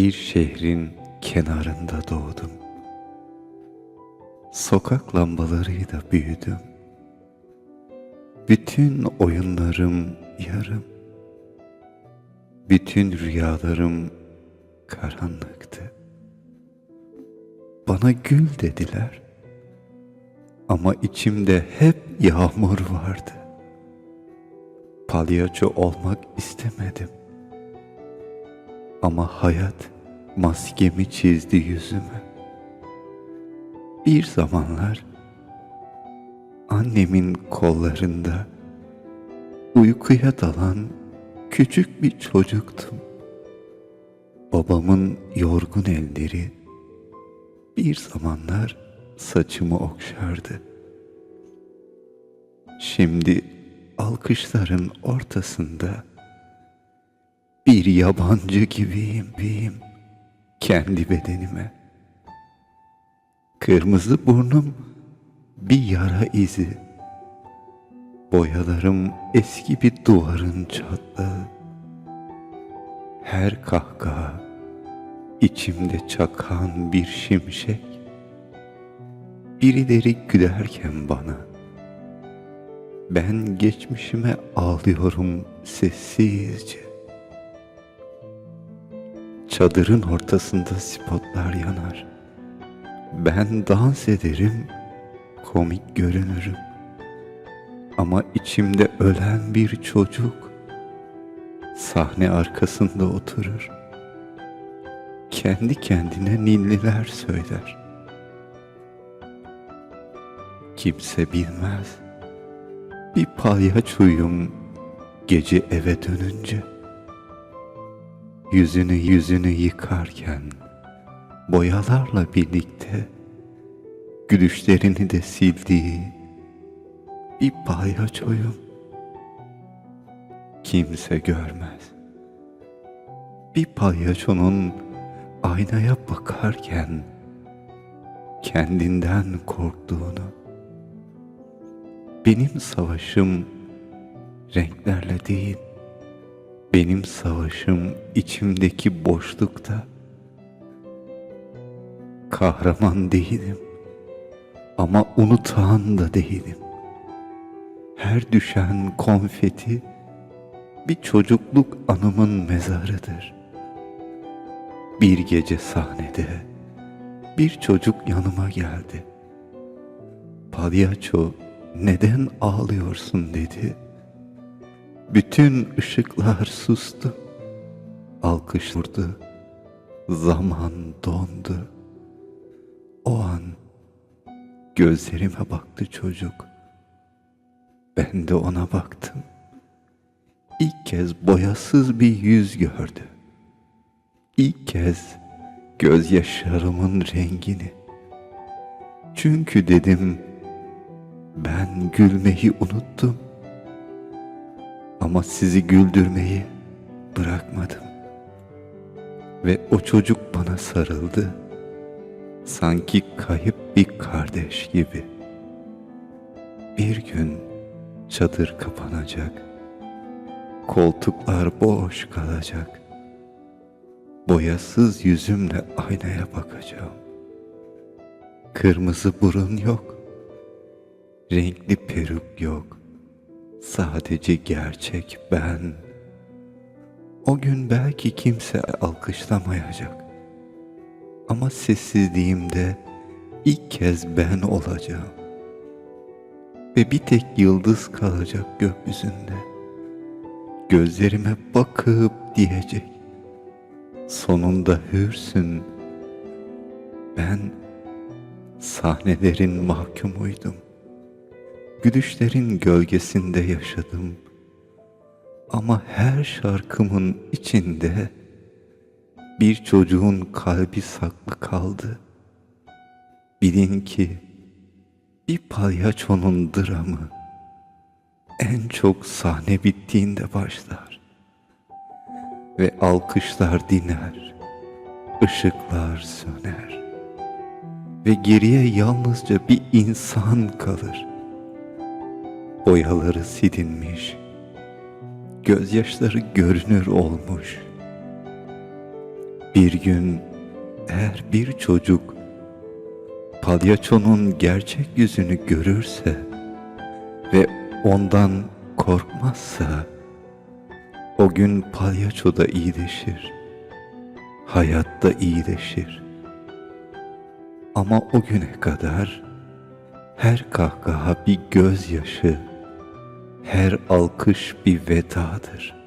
Bir şehrin kenarında doğdum. Sokak lambalarıyla büyüdüm. Bütün oyunlarım yarım. Bütün rüyalarım karanlıktı. Bana gül dediler. Ama içimde hep yağmur vardı. Palyaço olmak istemedim. Ama hayat maskemi çizdi yüzüme. Bir zamanlar annemin kollarında uykuya dalan küçük bir çocuktum. Babamın yorgun elleri bir zamanlar saçımı okşardı. Şimdi alkışların ortasında bir yabancı gibiyim, gibiyim kendi bedenime. Kırmızı burnum bir yara izi. Boyalarım eski bir duvarın çatlağı. Her kahkaha içimde çakan bir şimşek. Birileri gülerken bana ben geçmişime ağlıyorum sessizce. Çadırın ortasında spotlar yanar. Ben dans ederim, komik görünürüm. Ama içimde ölen bir çocuk sahne arkasında oturur. Kendi kendine ninniler söyler. Kimse bilmez. Bir palyaçoyum gece eve dönünce. Yüzünü yüzünü yıkarken boyalarla birlikte gülüşlerini de sildiği bir palyaçoyum. Kimse görmez. Bir palyaçonun aynaya bakarken kendinden korktuğunu. Benim savaşım renklerle değil, benim savaşım içimdeki boşlukta. Kahraman değilim ama unutan da değilim. Her düşen konfeti bir çocukluk anımın mezarıdır. Bir gece sahnede bir çocuk yanıma geldi. Palyaço neden ağlıyorsun dedi. Bütün ışıklar sustu. Alkış vurdu. Zaman dondu. O an gözlerime baktı çocuk. Ben de ona baktım. İlk kez boyasız bir yüz gördü. İlk kez gözyaşlarımın rengini. Çünkü dedim ben gülmeyi unuttum. Ama sizi güldürmeyi bırakmadım. Ve o çocuk bana sarıldı. Sanki kayıp bir kardeş gibi. Bir gün çadır kapanacak. Koltuklar boş kalacak. Boyasız yüzümle aynaya bakacağım. Kırmızı burun yok. Renkli peruk yok. Sadece gerçek ben. O gün belki kimse alkışlamayacak. Ama sessizliğimde ilk kez ben olacağım. Ve bir tek yıldız kalacak gökyüzünde. Gözlerime bakıp diyecek. Sonunda hürsün. Ben sahnelerin mahkumuydum.'' Gülüşlerin gölgesinde yaşadım. Ama her şarkımın içinde bir çocuğun kalbi saklı kaldı. Bilin ki bir palyaçonun dramı en çok sahne bittiğinde başlar. Ve alkışlar diner, ışıklar söner. Ve geriye yalnızca bir insan kalır boyaları silinmiş, gözyaşları görünür olmuş. Bir gün eğer bir çocuk palyaçonun gerçek yüzünü görürse ve ondan korkmazsa o gün palyaço da iyileşir. Hayat da iyileşir. Ama o güne kadar her kahkaha bir gözyaşı, her alkış bir vedadır.